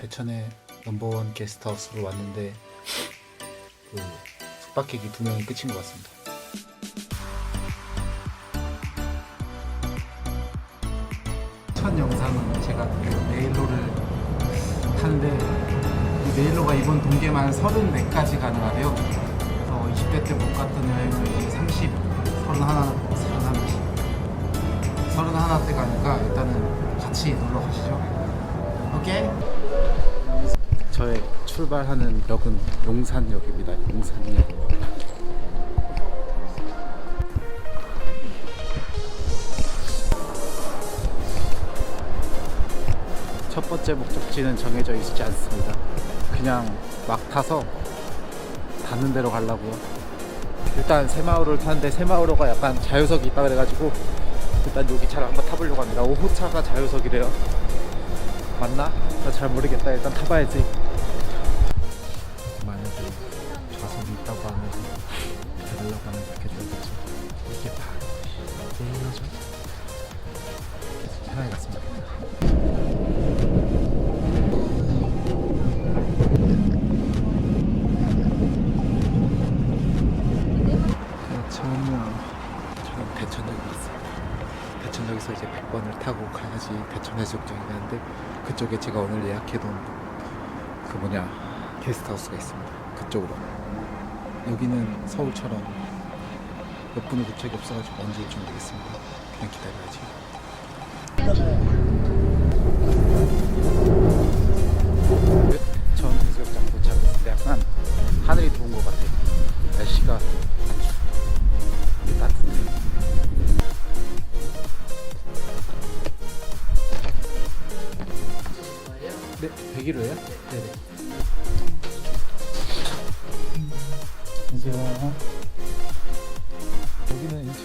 대천의 넘버원 게스트하우스로 왔는데 그 숙박객이 두 명이 끝인 것 같습니다. 첫 영상은 제가 그 네일로를 타는데 이 네일로가 이번 동계만 34까지 가능하대요. 그래서 20대 때 못 갔던 여행을 이제 30, 31, 31, 31때 가니까 일단은 같이 놀러 가시죠. 오케이. 출발하는 역은 용산역입니다. 용산역. 첫 번째 목적지는 정해져 있지 않습니다. 그냥 막 타서 가는 대로 가려고요. 일단 새마을호를 타는데 새마을호가 약간 자유석이 있다 그래가지고 일단 여기 차를 한번 타보려고 합니다. 5호차가 자유석이래요. 맞나? 나 잘 모르겠다. 일단 타봐야지. 대천역에 있습니다. 대천역에서 이제 100번을 타고 가야지 대천 해수욕장이 가는데 그쪽에 제가 오늘 예약해둔 그 뭐냐 게스트하우스가 있습니다. 그쪽으로 여기는 서울처럼 몇 분의 도착이 없어가지고 언제 올지 모르겠습니다. 그냥 기다려야지.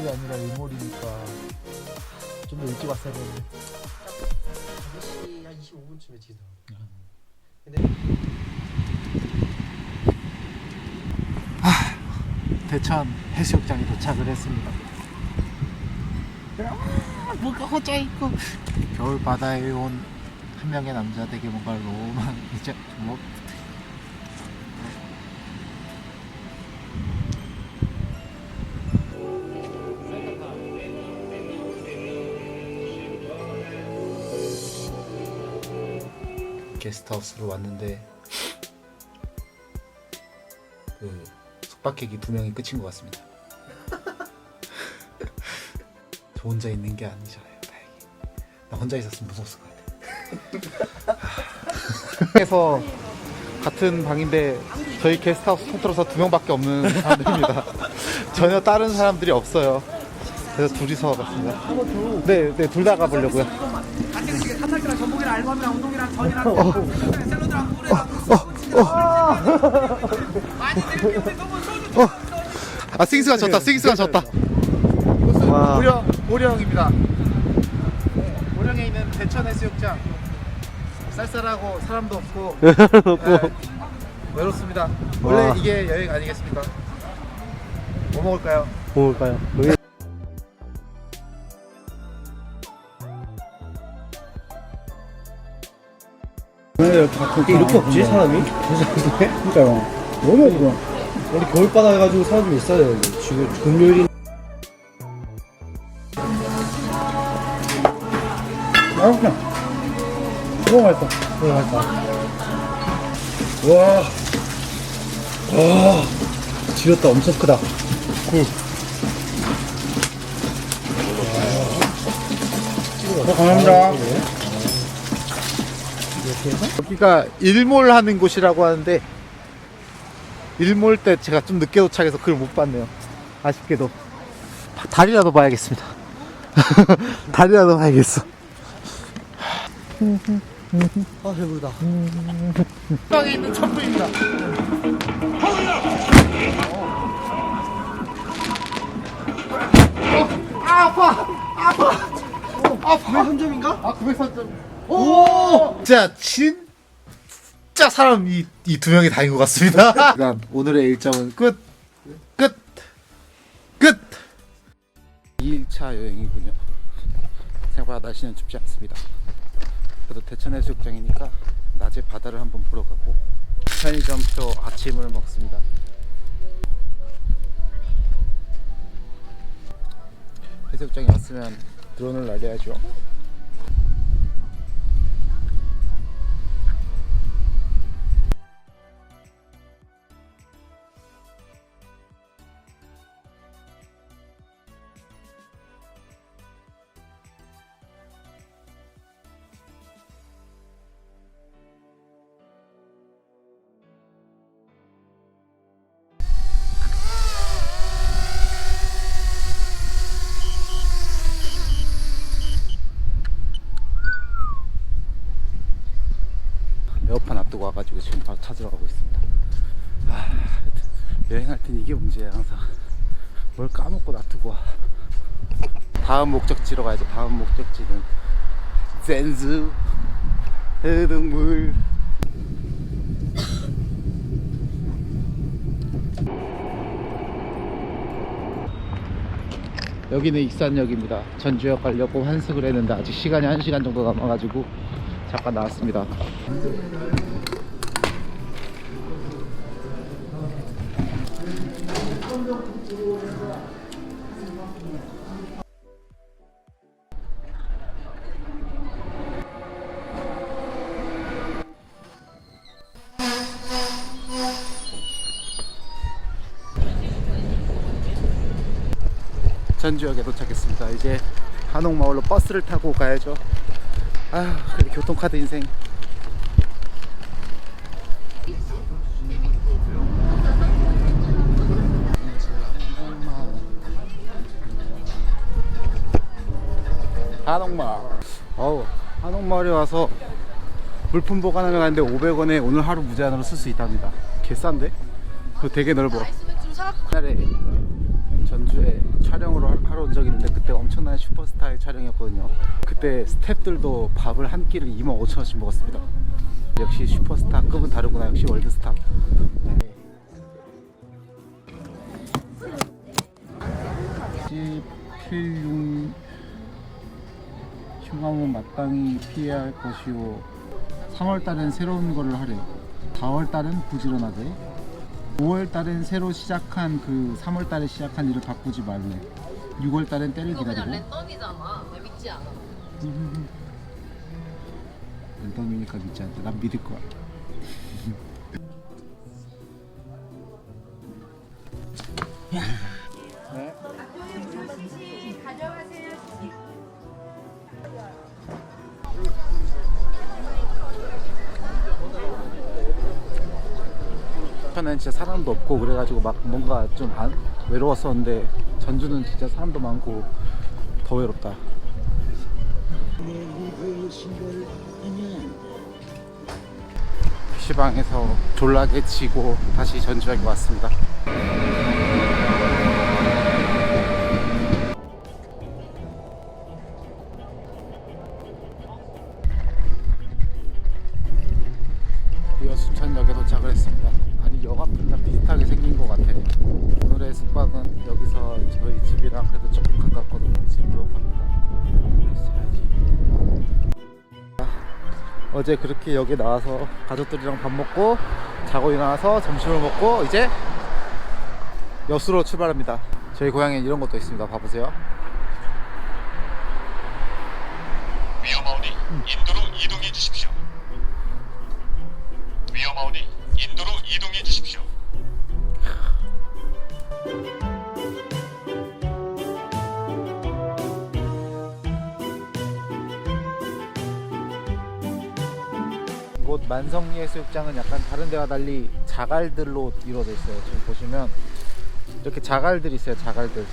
일출이 아니라 일몰이니까 좀 더 일찍 왔어야 되는데. 5시 한 25분쯤에 지다. 대천 해수욕장에 도착을 했습니다. 아, 뭐가 혼자 있고 겨울 바다에 온 한 명의 남자에게 뭔가 로망 이제 뭐 게스트하우스로 왔는데 그 숙박객이 두 명이 끝인 것 같습니다. 저 혼자 있는 게 아니잖아요, 다행히. 나 혼자 있었으면 무서웠을 것 같아. 그래서 같은 방인데 저희 게스트하우스 통틀어서 두 명밖에 없는 사람들입니다. 전혀 다른 사람들이 없어요. 그래서 둘이서 갔습니다. 네, 네, 둘 다 가보려고요. 카타키랑 전복이랑 알밤이랑 운동이랑 전이랑 샐러드랑 꿀이랑 아, 스윙스가 졌다, 스윙스가 졌다. 와. 오령, 오령입니다. 네, 오령에 있는 대천 해수욕장. 쌀쌀하고 사람도 없고 네, 외롭습니다. 원래 와. 이게 여행 아니겠습니까? 뭐 먹을까요? 먹을까요? 왜 이렇게, 이렇게 없지 사람이? 그러니까요? 너무 없구나. 우리 겨울바다 해가지고 사람 좀 있어요 여기 지금 금요일인 아 그냥. 너무 맛있다. 너무 맛있다. 와. 와, 지렸다. 엄청 크다. 굴 와, 감사합니다 여기가 일몰 하는 곳이라고 하는데 일몰 때 제가 좀 늦게 도착해서 그걸 못 봤네요. 아쉽게도 다리라도 봐야겠습니다. 다리라도 봐야겠어. 아 배부르다 방에 있는 천부입니다. 아 아파 아파 아파 903점인가? 아 903점 오 진짜 진짜 사람 이이 두 명이 다닌 것 같습니다 일단 오늘의 일정은 끝 끝! 끝! 2일차 여행이군요 생각보다 날씨는 춥지 않습니다 그래도 대천 해수욕장이니까 낮에 바다를 한번 보러 가고 편의점표 아침을 먹습니다. 해수욕장에 왔으면 드론을 날려야죠. 찾으러 가고 있습니다. 아, 여행할 땐 이게 문제야 항상. 뭘 까먹고 놔두고 와. 다음 목적지로 가야죠. 다음 목적지는 젠즈 해동물. 여기는 익산역입니다. 전주역 가려고 환승을 했는데 아직 시간이 1시간 정도 남아가지고 잠깐 나왔습니다. 전주역에 도착했습니다. 이제 한옥마을로 버스를 타고 가야죠. 아휴, 그래 교통카드 인생. 한옥마을. 어우, 한옥마을에 와서 물품 보관하러 가는데 500원에 오늘 하루 무제한으로 쓸 수 있답니다. 개싼데? 되게 넓어. 옛날에 전주에 촬영으로 하- 하러 온 적이 있는데 그때 엄청난 슈퍼스타의 촬영이었거든요. 그때 스탭들도 밥을 한 끼를 25,000원씩 먹었습니다. 역시 슈퍼스타 급은 다르구나. 역시 월드스타. 네. 16 휴가문 마땅히 피해야 할 것이오. 3월달엔 새로운 거를 하래. 4월달은 부지런하대. 5월달엔 새로 시작한 그 3월달에 시작한 일을 바꾸지 말래. 6월달엔 때를 이거 그냥 기다리고. 랜덤이잖아. 왜 믿지 않아? 랜덤이니까 믿지 않대. 난 믿을 거야. 전에는 진짜 사람도 없고 그래가지고 막 뭔가 좀 안, 외로웠었는데 전주는 진짜 사람도 많고 더 외롭다. PC방에서 졸라게 지고 다시 전주역에 왔습니다. 어제 그렇게 여기 나와서 가족들이랑 밥 먹고 자고 일어나서 점심을 먹고 이제 여수로 출발합니다. 저희 고향엔 이런 것도 있습니다. 봐보세요. 위험하오니 인도로 이곳 만성리 해수욕장은 약간 다른 데와 달리 자갈들로 이루어져 있어요. 지금 보시면 이렇게 자갈들이 있어요. 자갈들.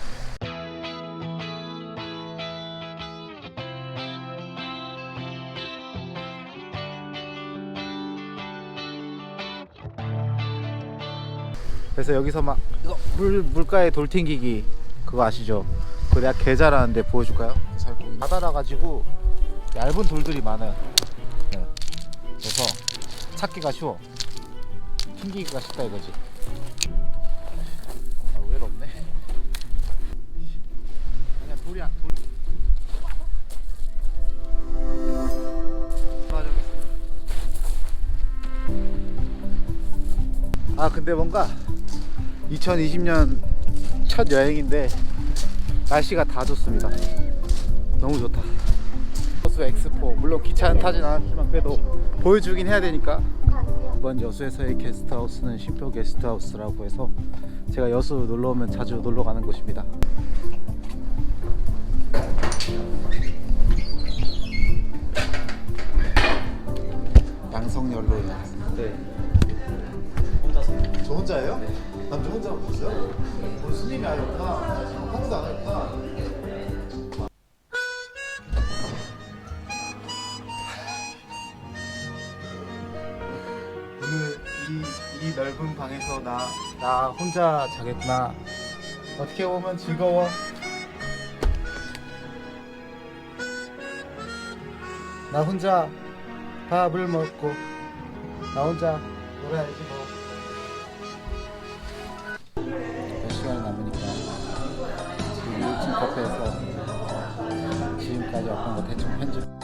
그래서 여기서 막 이거 물 물가에 돌 튕기기 그거 아시죠? 그거 내가 개 잘하는데 보여줄까요? 바다라 가지고 얇은 돌들이 많아요. 찾기가 쉬워. 숨기기가 쉽다 이거지. 아 의외로 없네. 아니야 돌이 안 돌... 아 근데 뭔가 2020년 첫 여행인데 날씨가 다 좋습니다. 너무 좋다. 여수 엑스포 물론 기차는 타진 않았지만 그래도 보여주긴 해야 되니까 이번 여수에서의 게스트하우스는 쉼표 게스트하우스라고 해서 제가 여수 놀러 오면 자주 놀러 가는 곳입니다. 양성열로 네. 저 혼자예요? 남자 혼자 오셨어요? 뭐 스님이 아니었구나. 한국도 안 했구나. 나, 나 혼자 자겠구나. 어떻게 보면 즐거워. 나 혼자 밥을 먹고, 나 혼자 놀아야지 뭐. 몇 시간이 남으니까 지금 1층 카페에서 지금까지 왔던 거 대충 편집